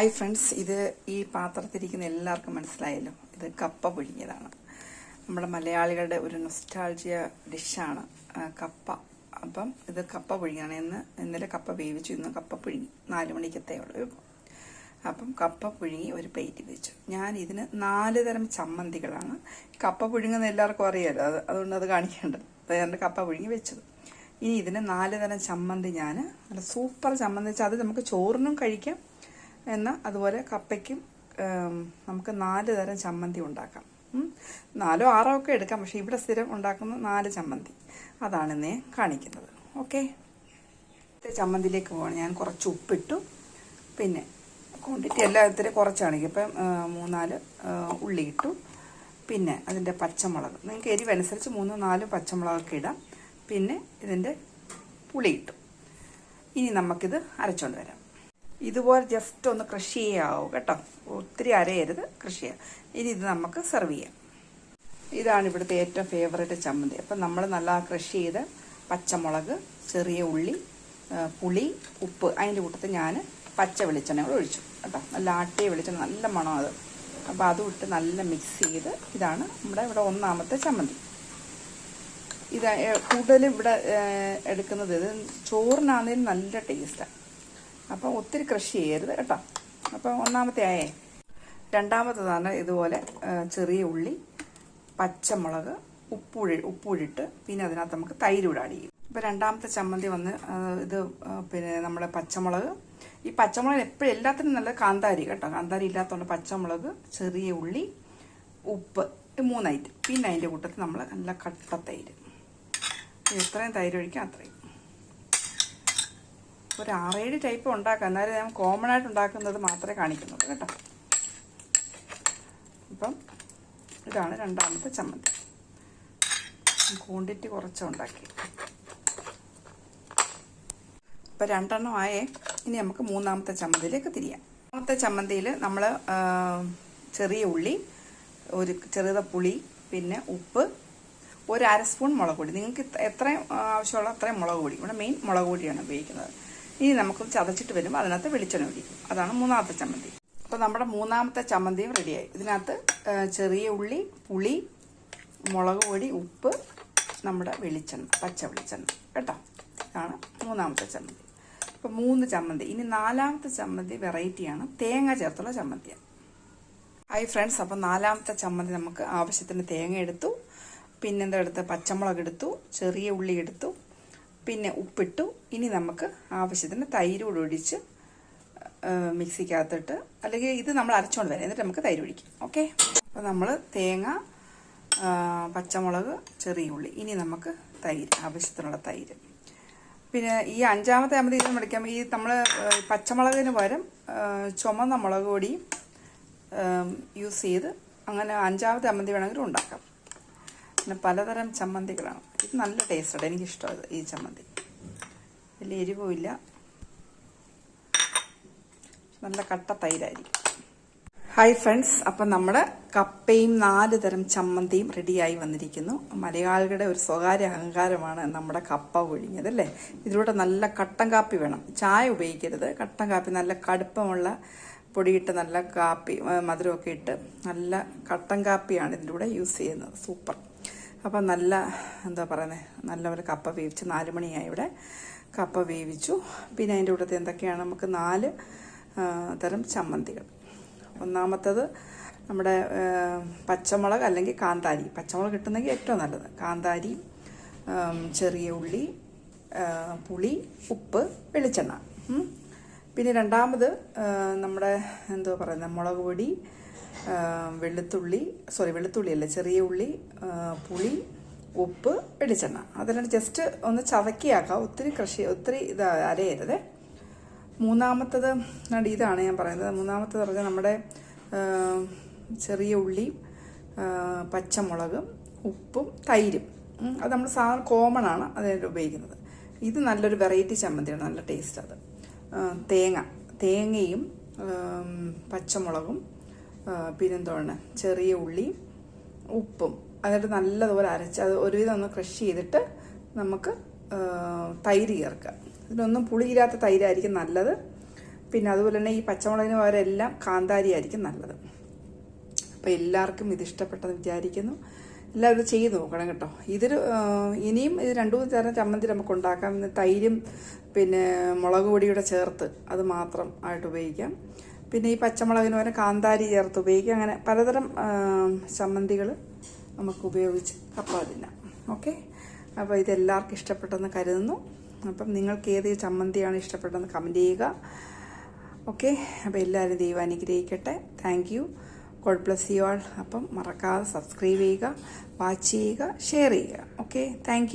Hi friends ഇത് ഈ പാത്രത്തിരിക്കുന്ന എല്ലാവർക്കും മനസ്സിലായല്ലോ. ഇത് കപ്പ പുഴുങ്ങിയതാണ്. നമ്മുടെ മലയാളികളുടെ ഒരു നൊസ്റ്റാൾജിയ ഡിഷാണ് കപ്പ. അപ്പം ഇത് കപ്പ പുഴുങ്ങിയാണ്. ഇന്ന് ഇന്നലെ കപ്പ വേവിച്ചു. ഇന്ന് കപ്പ പുഴുങ്ങി. നാല് മണിക്കത്തേ ഉള്ളൂ. അപ്പം കപ്പ പുഴുങ്ങി ഒരു പ്ലേറ്റ് വെച്ചു. ഞാൻ ഇതിന് നാല് തരം ചമ്മന്തികളാണ്. കപ്പ പുഴുങ്ങുന്ന എല്ലാവർക്കും അറിയാലോ. അത് അതുകൊണ്ട് അത് കാണിക്കേണ്ടത്. അതായത് കപ്പ പുഴുങ്ങി വെച്ചത്. ഇനി ഇതിന് നാല് തരം ചമ്മന്തി ഞാൻ നല്ല സൂപ്പർ ചമ്മന്തി വെച്ചാൽ അത് നമുക്ക് ചോറിനും കഴിക്കാം. എന്നാൽ അതുപോലെ കപ്പയ്ക്കും നമുക്ക് നാല് തരം ചമ്മന്തി ഉണ്ടാക്കാം. നാലോ ആറോ ഒക്കെ എടുക്കാം പക്ഷേ ഇവിടെ സ്ഥിരം ഉണ്ടാക്കുന്ന നാല് ചമ്മന്തി. അതാണ് ഇന്നേ കാണിക്കുന്നത്. ഓക്കെ? ചമ്മന്തിയിലേക്ക് പോകണം ഞാൻ കുറച്ച് ഉപ്പിട്ടു. പിന്നെ ക്വാണ്ടിറ്റി എല്ലാം ഇത്തിരി കുറച്ചാണ്. ഇപ്പം മൂന്നാൽ ഉള്ളി ഇട്ടു. പിന്നെ അതിന്റെ പച്ചമുളക്. നിങ്ങൾക്ക് എരിവനുസരിച്ച് മൂന്നോ നാലോ പച്ചമുളകൊക്കെ ഇടാം. പിന്നെ ഇതിന്റെ പുളി ഇട്ടു. ഇനി നമുക്കിത് അരച്ചുകൊണ്ട് വരാം. ഇതുപോലെ ജസ്റ്റ് ഒന്ന് കൃഷി ചെയ്യാവൂ കേട്ടോ. ഒത്തിരി അരയരുത് കൃഷി ചെയ്യാം. ഇനി ഇത് നമുക്ക് സെർവ് ചെയ്യാം. ഇതാണ് ഇവിടുത്തെ ഏറ്റവും ഫേവറേറ്റ് ചമ്മന്തി. അപ്പം നമ്മൾ നല്ല ക്രഷ് ചെയ്ത് പച്ചമുളക് ചെറിയ ഉള്ളി പുളി ഉപ്പ്. അതിന്റെ കൂട്ടത്തിൽ ഞാൻ പച്ച വെളിച്ചെണ്ണ കൂടെ ഒഴിച്ചു കേട്ടോ. നല്ല ആട്ടിയ വെളിച്ചെണ്ണ നല്ല മണം അത്. അപ്പോൾ അതും ഇട്ട് നല്ല മിക്സ് ചെയ്ത് ഇതാണ് നമ്മുടെ ഇവിടെ ഒന്നാമത്തെ ചമ്മന്തി. ഇത് കൂടുതലും ഇവിടെ എടുക്കുന്നത് ഇത് ചോറിനാണെങ്കിലും നല്ല ടേസ്റ്റാണ് അപ്പോൾ ഒത്തിരി കൃഷി ചെയ്യരുത് കേട്ടോ. അപ്പോൾ ഒന്നാമത്തെ ആയേ രണ്ടാമത്തതാണ് ഇതുപോലെ ചെറിയ ഉള്ളി പച്ചമുളക് ഉപ്പുഴി ഉപ്പുഴിട്ട് പിന്നെ അതിനകത്ത് നമുക്ക് തൈര് ഇടാടി ചെയ്യും. ഇപ്പം രണ്ടാമത്തെ ചമ്മന്തി വന്ന് ഇത് പിന്നെ നമ്മുടെ പച്ചമുളക്. ഈ പച്ചമുളക് എപ്പോഴും എല്ലാത്തിനും നല്ല കാന്താരി കേട്ടോ. കാന്താരി ഇല്ലാത്തതുകൊണ്ട് പച്ചമുളക് ചെറിയ ഉള്ളി ഉപ്പ് മൂന്നൈറ്റ് പിന്നെ അതിന്റെ കൂട്ടത്തിൽ നമ്മൾ നല്ല കട്ട തൈര്. എത്രയും തൈര് ഒഴിക്കാം അത്രയും. ഒരു ആറേഴ് ടൈപ്പ് ഉണ്ടാക്കാം. എന്നാലും ഞാൻ കോമൺ ആയിട്ട് ഉണ്ടാക്കുന്നത് മാത്രമേ കാണിക്കുന്നുള്ളൂ കേട്ടോ. അപ്പം ഇതാണ് രണ്ടാമത്തെ ചമ്മന്തി. ക്വാണ്ടിറ്റി കുറച്ച് ഉണ്ടാക്കി. ഇപ്പം രണ്ടെണ്ണം ആയേ ഇനി നമുക്ക് മൂന്നാമത്തെ ചമ്മന്തിയിലേക്ക് തിരിയാം. മൂന്നാമത്തെ ചമ്മന്തിയിൽ നമ്മൾ ചെറിയ ഉള്ളി ഒരു ചെറിയ പുളി പിന്നെ ഉപ്പ് ഒരു അര സ്പൂൺ മുളക് പൊടി. നിങ്ങൾക്ക് എത്രയും ആവശ്യമുള്ള അത്രയും മുളക് പൊടി. ഇവിടെ മെയിൻ മുളക് പൊടിയാണ് ഉപയോഗിക്കുന്നത്. ഇനി നമുക്ക് ചതച്ചിട്ട് വരുമ്പോൾ അതിനകത്ത് വെളിച്ചെണ്ണ ഒഴിക്കും. അതാണ് മൂന്നാമത്തെ ചമ്മന്തി. അപ്പോൾ നമ്മുടെ മൂന്നാമത്തെ ചമ്മന്തിയും റെഡിയായി ഇതിനകത്ത് ചെറിയ ഉള്ളി പുളി മുളക് പൊടി ഉപ്പ് നമ്മുടെ വെളിച്ചെണ്ണ പച്ച വെളിച്ചെണ്ണ. കേട്ടോ? ഇതാണ് മൂന്നാമത്തെ ചമ്മന്തി. അപ്പോൾ മൂന്ന് ചമ്മന്തി. ഇനി നാലാമത്തെ ചമ്മന്തി വെറൈറ്റിയാണ് തേങ്ങ ചേർത്തുള്ള ചമ്മന്തിയാണ്. ഹായ് ഫ്രണ്ട്സ് അപ്പം നാലാമത്തെ ചമ്മന്തി നമുക്ക് ആവശ്യത്തിന് തേങ്ങ എടുത്തു. പിന്നെന്താ എടുത്ത് പച്ചമുളക് എടുത്തു. ചെറിയ ഉള്ളി എടുത്തു. പിന്നെ ഉപ്പിട്ടു. ഇനി നമുക്ക് ആവശ്യത്തിന് തൈര് ഒഴിച്ച് മിക്സിക്കകത്തിട്ട് അല്ലെങ്കിൽ ഇത് നമ്മൾ അരച്ചുകൊണ്ട് വരാം. എന്നിട്ട് നമുക്ക് തൈര് ഒഴിക്കാം. ഓക്കെ? അപ്പോൾ നമ്മൾ തേങ്ങ പച്ചമുളക് ചെറിയ ഉള്ളി. ഇനി നമുക്ക് തൈര് ആവശ്യത്തിനുള്ള തൈര്. പിന്നെ ഈ അഞ്ചാമത്തെ ഇത് മേടിക്കാം ഈ നമ്മൾ പച്ചമുളകിന് പകരം ചുമന്ന മുളക് പൊടിയും യൂസ് ചെയ്ത് അങ്ങനെ അഞ്ചാമത്തെ ചമ്മന്തി വേണമെങ്കിലും ഉണ്ടാക്കാം. പിന്നെ പലതരം ചമ്മന്തികളാണ്. ഇത് നല്ല ടേസ്റ്റാണ് എനിക്കിഷ്ടമാണ് ഈ ചമ്മന്തി. വലിയ എരിവുമില്ല. നല്ല കട്ട തൈരായിരിക്കും. ഹായ് ഫ്രണ്ട്സ് അപ്പം നമ്മുടെ കപ്പയും നാല് തരം ചമ്മന്തിയും റെഡിയായി വന്നിരിക്കുന്നു. മലയാളികളുടെ ഒരു സ്വകാര്യ അഹങ്കാരമാണ് നമ്മുടെ കപ്പ ഒഴിഞ്ഞത് അല്ലേ? ഇതിലൂടെ നല്ല കട്ടൻ കാപ്പി വേണം. ചായ ഉപയോഗിക്കരുത്. കട്ടൻ കാപ്പി നല്ല കടുപ്പമുള്ള പൊടിയിട്ട് നല്ല കാപ്പി മധുരമൊക്കെ ഇട്ട് നല്ല കട്ടൻ കാപ്പിയാണ് ഇതിലൂടെ യൂസ് ചെയ്യുന്നത്. സൂപ്പർ അപ്പം നല്ല എന്താ പറയുന്നത് നല്ലപോലെ കപ്പ വേവിച്ച് നാല് മണിയായി ഇവിടെ. കപ്പ വേവിച്ചു. പിന്നെ അതിന്റെ കൂട്ടത്തിൽ എന്തൊക്കെയാണ്? നമുക്ക് നാല് തരം ചമ്മന്തികൾ. ഒന്നാമത്തത് നമ്മുടെ പച്ചമുളക് അല്ലെങ്കിൽ കാന്താരി. പച്ചമുളക് കിട്ടുന്നെങ്കിൽ ഏറ്റവും നല്ലത്. കാന്താരി ചെറിയ ഉള്ളി പുളി ഉപ്പ് വെളിച്ചെണ്ണ. പിന്നെ രണ്ടാമത് നമ്മുടെ എന്തോ പറയുന്നത് മുളക് പൊടി വെളുത്തുള്ളി സോറി വെളുത്തുള്ളി അല്ല ചെറിയ ഉള്ളി പുളി ഉപ്പ് വെളിച്ചെണ്ണ. അതെല്ലാം ജസ്റ്റ് ഒന്ന് ചതക്കിയാക്കാം ഒത്തിരി കൃഷി ഒത്തിരി ഇത് അരയരുത്. മൂന്നാമത്തത് ഇതാണ് ഞാൻ പറയുന്നത്. മൂന്നാമത്തത് പറഞ്ഞാൽ നമ്മുടെ ചെറിയ ഉള്ളി പച്ചമുളകും ഉപ്പും തൈരും. അത് നമ്മൾ സാധാരണ കോമൺ ആണ് അതിനായിട്ട് ഉപയോഗിക്കുന്നത്. ഇത് നല്ലൊരു വെറൈറ്റി ചമ്മന്തിയാണ്. നല്ല ടേസ്റ്റ് അത്. തേങ്ങ. തേങ്ങയും പച്ചമുളകും പിന്നെന്താണ് ചെറിയ ഉള്ളി ഉപ്പും. എന്നിട്ട് നല്ലതുപോലെ അരച്ച് അത് ഒരുവിധം ഒന്ന് ക്രഷ് ചെയ്തിട്ട് നമുക്ക് തൈര് ചേർക്കുക ഇതിനൊന്നും പുളിയില്ലാത്ത തൈരായിരിക്കും നല്ലത്. പിന്നെ അതുപോലെ തന്നെ ഈ പച്ചമുളകിന് പകരം എല്ലാം കാന്താരി ആയിരിക്കും നല്ലത്. അപ്പോൾ എല്ലാവർക്കും ഇത് ഇഷ്ടപ്പെട്ടെന്ന് വിചാരിക്കുന്നു. എല്ലാവരും ചെയ്ത് നോക്കണം കേട്ടോ. ഇതൊരു ഇനിയും ഇത് രണ്ടു മൂന്ന് തരം ചമ്മന്തി നമുക്ക് ഉണ്ടാക്കാം. തൈരും പിന്നെ മുളക് പൊടിയുടെ ചേർത്ത് അത് മാത്രം ആയിട്ട് ഉപയോഗിക്കാം. പിന്നെ ഈ പച്ചമുളകിന് പകരം കാന്താരി ചേർത്ത് ഉപയോഗിക്കുക അങ്ങനെ പലതരം ചമ്മന്തികൾ നമുക്ക് ഉപയോഗിച്ച് കപ്പ തിന്നാം. ഓക്കെ? അപ്പോൾ ഇതെല്ലാവർക്കും ഇഷ്ടപ്പെട്ടെന്ന് കരുതുന്നു. അപ്പം നിങ്ങൾക്ക് ഏത് ചമ്മന്തിയാണ് ഇഷ്ടപ്പെട്ടതെന്ന് കമന്റ് ചെയ്യുക. ഓക്കെ? അപ്പോൾ എല്ലാവരും ദൈവം അനുഗ്രഹിക്കട്ടെ. Thank you God bless you all അപ്പം മറക്കാതെ സബ്സ്ക്രൈബ് ചെയ്യുക വാച്ച് ചെയ്യുക ഷെയർ ചെയ്യുക. ഓക്കെ? താങ്ക്